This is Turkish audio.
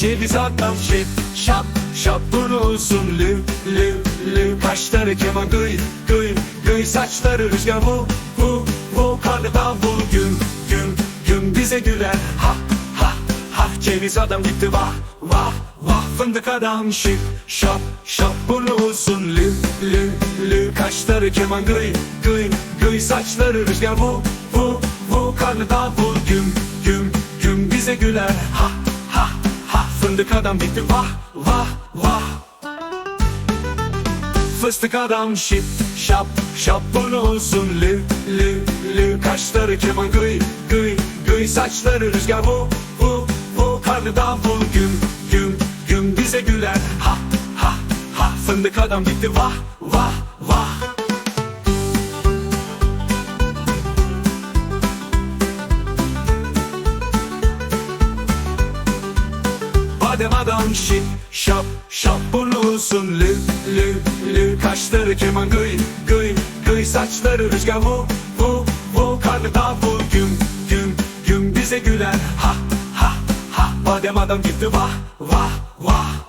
Ceviz adam şip şap şap Burnu uzun lü lü lü Kaşları keman gıy gıy gıy. Saçları rüzgar vu vu vu Karnı davul güm güm güm. Bize güler ha ha ha. Ceviz adam gitti vah vah vah. Fındık adam şip şap şap Burnu uzun lü lü lü Kaşları keman gıy gıy gıy. Saçları rüzgar vu vu vu Karnı davul güm güm güm. Bize güler ha Fındık adam gitti vah vah vah. Fıstık adam şip şap şap Burnu uzun lü lü lü. Kaşları keman gıy gıy gıy. Saçları rüzgar vu vu vu Karnı davul güm güm güm. Bize güler ha ha ha. Fındık adam gitti vah vah vah Badem adam şip şap şap Burnu uzun lü lü lü. Kaşları keman gıy gıy gıy. Saçları rüzgar vu vu vu. Karnı davul güm güm güm. Bize güler ha ha ha. Badem adam gitti vah vah vah